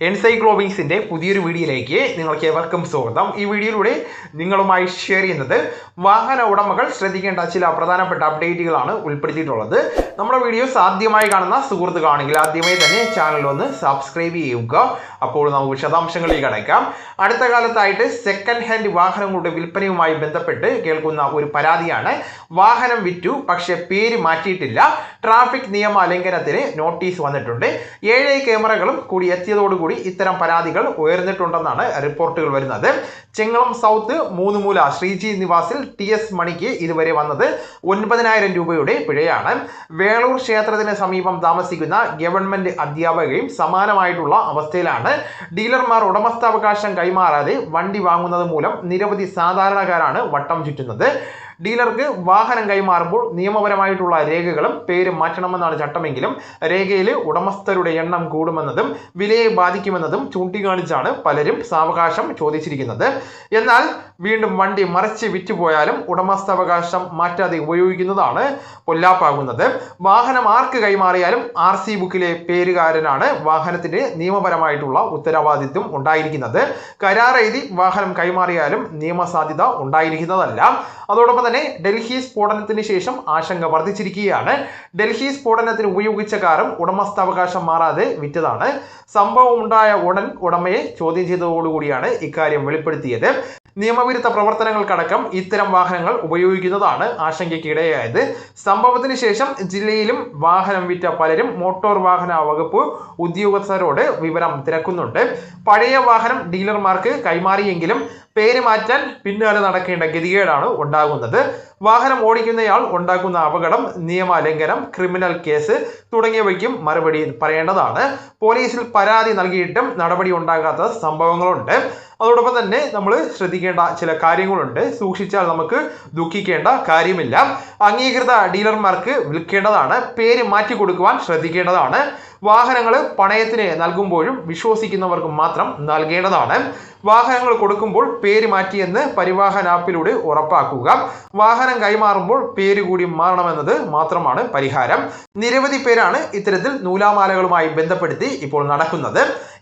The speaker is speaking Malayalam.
എൻസൈക്ലോബിങ്സിന്റെ പുതിയൊരു വീഡിയോയിലേക്ക് നിങ്ങൾക്ക് ഏവർക്കും സ്വാഗതം. ഈ വീഡിയോയിലൂടെ നിങ്ങളുമായി ഷെയർ ചെയ്യുന്നത് വാഹന ഉടമകൾ ശ്രദ്ധിക്കേണ്ട ചില പ്രധാനപ്പെട്ട അപ്ഡേറ്റുകളാണ് ഉൾപ്പെടുത്തിയിട്ടുള്ളത്. നമ്മുടെ വീഡിയോസ് ആദ്യമായി കാണുന്ന സുഹൃത്തുക്കാണെങ്കിൽ ആദ്യമായി തന്നെ ചാനൽ ഒന്ന് സബ്സ്ക്രൈബ് ചെയ്യുക. അപ്പോൾ നമുക്ക് വിശദാംശങ്ങളിലേക്ക് അടയ്ക്കാം. അടുത്ത കാലത്തായിട്ട് സെക്കൻഡ് ഹാൻഡ് വാഹനങ്ങളുടെ വിൽപ്പനയുമായി ബന്ധപ്പെട്ട് കേൾക്കുന്ന ഒരു പരാതിയാണ്. വാഹനം വിറ്റു പക്ഷേ പേര് മാറ്റിയിട്ടില്ല. ട്രാഫിക് നിയമ ലംഘനത്തിന് നോട്ടീസ് വന്നിട്ടുണ്ട്. ഏഴ് ക്യാമറകളും കൂടി എത്തിയതോടുകൂടി ഇത്തരം പരാതികൾ ഉയർന്നിട്ടുണ്ടെന്നാണ് റിപ്പോർട്ടുകൾ വരുന്നത്. ചെങ്ങളം സൗത്ത് മൂന്നുമൂല ശ്രീജി നിവാസിൽ ടി എസ് മണിക്ക് ഇതുവരെ വന്നത് ഒൻപതിനായിരം രൂപയുടെ പിഴയാണ്. വേളൂർ ക്ഷേത്രത്തിന് സമീപം താമസിക്കുന്ന ഗവൺമെന്റ് അധ്യാപകയും സമാനമായിട്ടുള്ള അവസ്ഥയിലാണ്. ഡീലർമാർ ഉടമസ്ഥാവകാശം കൈമാറാതെ വണ്ടി വാങ്ങുന്നത് മൂലം നിരവധി സാധാരണക്കാരാണ് വട്ടം ചുറ്റുന്നത്. ഡീലർക്ക് വാഹനം കൈമാറുമ്പോൾ നിയമപരമായിട്ടുള്ള രേഖകളും പേര് മാറ്റണമെന്നാണ് ചട്ടമെങ്കിലും രേഖയിൽ ഉടമസ്ഥരുടെ എണ്ണം കൂടുമെന്നതും വിലയെ ബാധിക്കുമെന്നതും ചൂണ്ടിക്കാണിച്ചാണ് പലരും സാവകാശം ചോദിച്ചിരിക്കുന്നത്. എന്നാൽ വീണ്ടും വണ്ടി മറിച്ച് വിറ്റുപോയാലും ഉടമസ്ഥാവകാശം മാറ്റാതെ ഉപയോഗിക്കുന്നതാണ് പൊല്ലാപ്പാകുന്നത്. വാഹനം ആർക്ക് കൈമാറിയാലും ആർ സി ബുക്കിലെ പേരുകാരനാണ് വാഹനത്തിന്റെ നിയമപരമായിട്ടുള്ള ഉത്തരവാദിത്വം ഉണ്ടായിരിക്കുന്നത്. കരാർ എഴുതി വാഹനം കൈമാറിയാലും നിയമസാധ്യത ഉണ്ടായിരിക്കുന്നതല്ല. അതോടൊപ്പം തന്നെ ഡൽഹി സ്ഫോടനത്തിന് ശേഷം ആശങ്ക വർദ്ധിച്ചിരിക്കുകയാണ്. ഡൽഹി സ്ഫോടനത്തിന് ഉപയോഗിച്ച കാറും ഉടമസ്ഥാവകാശം മാറാതെ വിറ്റതാണ്. സംഭവം ഉണ്ടായ ഉടൻ ഉടമയെ ചോദ്യം ചെയ്തതോടുകൂടിയാണ് ഇക്കാര്യം വെളിപ്പെടുത്തിയത്. നിയമവിരുദ്ധ പ്രവർത്തനങ്ങൾക്കടക്കം ഇത്തരം വാഹനങ്ങൾ ഉപയോഗിക്കുന്നതാണ് ആശങ്കയ്ക്കിടയായത്. സംഭവത്തിന് ശേഷം ജില്ലയിലും വാഹനം വിറ്റ പലരും മോട്ടോർ വാഹന വകുപ്പ് ഉദ്യോഗസ്ഥരോട് വിവരം തിരക്കുന്നുണ്ട്. പഴയ വാഹനം ഡീലർമാർക്ക് കൈമാറിയെങ്കിലും പേര് മാറ്റാൻ പിന്നാലെ നടക്കേണ്ട ഗതികേടാണ് ഉണ്ടാകുന്നത്. വാഹനം ഓടിക്കുന്നയാൾ ഉണ്ടാക്കുന്ന അപകടം നിയമലംഘനം ക്രിമിനൽ കേസ് തുടങ്ങിയവയ്ക്കും മറുപടി പറയേണ്ടതാണ്. പോലീസിൽ പരാതി നൽകിയിട്ടും നടപടി ഉണ്ടാകാത്ത സംഭവങ്ങളുണ്ട്. അതോടൊപ്പം തന്നെ നമ്മൾ ശ്രദ്ധിക്കേണ്ട ചില കാര്യങ്ങളുണ്ട്. സൂക്ഷിച്ചാൽ നമുക്ക് ദുഃഖിക്കേണ്ട കാര്യമില്ല. അംഗീകൃത ഡീലർമാർക്ക് വിൽക്കേണ്ടതാണ്. പേര് മാറ്റി കൊടുക്കുവാൻ ശ്രദ്ധിക്കേണ്ടതാണ്. വാഹനങ്ങൾ പണയത്തിന് നൽകുമ്പോഴും വിശ്വസിക്കുന്നവർക്ക് മാത്രം നൽകേണ്ടതാണ്. വാഹനങ്ങൾ കൊടുക്കുമ്പോൾ പേര് മാറ്റിയെന്ന് പരിവാഹൻ ആപ്പിലൂടെ ഉറപ്പാക്കുക. വാഹനം കൈമാറുമ്പോൾ പേര് കൂടി മാറണമെന്നത് മാത്രമാണ് പരിഹാരം. നിരവധി പേരാണ് ഇത്തരത്തിൽ നൂലാമാലകളുമായി ബന്ധപ്പെടുത്തി ഇപ്പോൾ നടക്കുന്നത്.